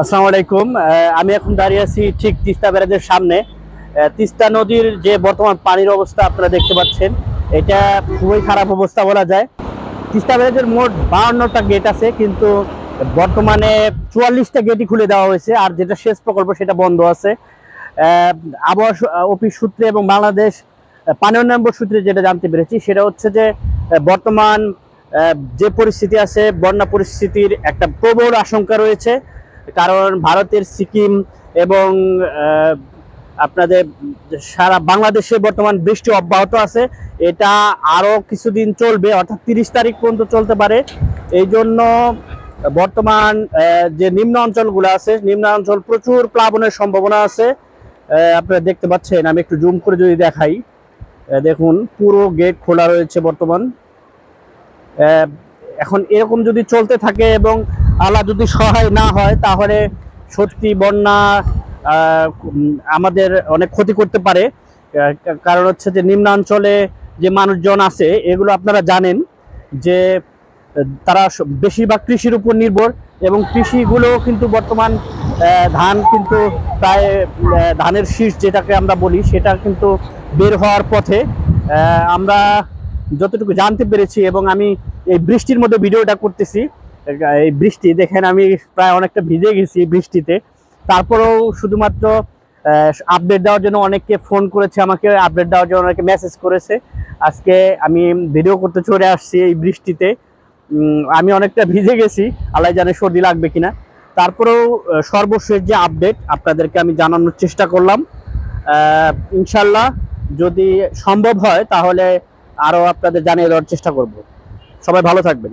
আসসালামু আলাইকুম। আমি এখন দাঁড়িয়ে আছি ঠিক তিস্তা ব্যারাজের সামনে। তিস্তা নদীর যে বর্তমান পানির অবস্থা আপনারা দেখতে পাচ্ছেন, এটা খুবই খারাপ অবস্থা বলা যায়। তিস্তা ব্যারাজের মোট বাহান্নটা গেট আছে, কিন্তু বর্তমানে চুয়াল্লিশটা গেটই খুলে দেওয়া হয়েছে, আর যেটা শেষ প্রকল্প সেটা বন্ধ আছে। আবহাওয়া অফিস সূত্রে এবং বাংলাদেশ পানি উন্নয়ন বোর্ড সূত্রে যেটা জানতে পেরেছি, সেটা হচ্ছে যে বর্তমান যে পরিস্থিতি আছে, বন্যা পরিস্থিতির একটা প্রবল আশঙ্কা রয়েছে। কারণ ভারতের সিকিম এবং আপনাদের সারা বাংলাদেশে বর্তমান বৃষ্টি অব্যাহত আছে। এটা আরও কিছুদিন চলবে, অর্থাৎ তিরিশ তারিখ পর্যন্ত চলতে পারে। এই জন্য বর্তমান যে নিম্ন অঞ্চলগুলো আছে, নিম্ন অঞ্চল প্রচুর প্লাবনের সম্ভাবনা আছে। আপনারা দেখতে পাচ্ছেন, আমি একটু জুম করে যদি দেখাই। দেখুন, পুরো গেট খোলা রয়েছে বর্তমান। এখন এরকম যদি চলতে থাকে এবং আল্লাহ যদি সহায় না হয়, তাহলে সত্যি বন্যা আমাদের অনেক ক্ষতি করতে পারে। কারণ হচ্ছে যে নিম্নাঞ্চলে যে মানুষজন আছে, এগুলো আপনারা জানেন যে, তারা বেশিরভাগ কৃষির উপর নির্ভর এবং কৃষিগুলো কিন্তু বর্তমান ধান কিন্তু প্রায় ধানের শীষ যেটাকে আমরা বলি, সেটা কিন্তু বের হওয়ার পথে আমরা যতটুকু জানতে পেরেছি এবং আমি এই বৃষ্টির মধ্যে ভিডিওটা করতেছি। এই বৃষ্টি, দেখেন আমি প্রায় অনেকটা ভিজে গেছি বৃষ্টিতে। তারপরেও শুধুমাত্র আপডেট দেওয়ার জন্য অনেকে ফোন করেছে আমাকে আপডেট দেওয়ার জন্য অনেকে মেসেজ করেছে। আজকে আমি ভিডিও করতে চলে আসছি এই বৃষ্টিতে। আমি অনেকটা ভিজে গেছি, আল্লাহ জানে সর্দি লাগবে কিনা। তারপরেও সর্বশেষ যে আপডেট আপনাদেরকে আমি জানানোর চেষ্টা করলাম। ইনশাল্লাহ যদি সম্ভব হয়, তাহলে আরও আপনাদের জানিয়ে দেওয়ার চেষ্টা করব। সবাই ভালো থাকবেন।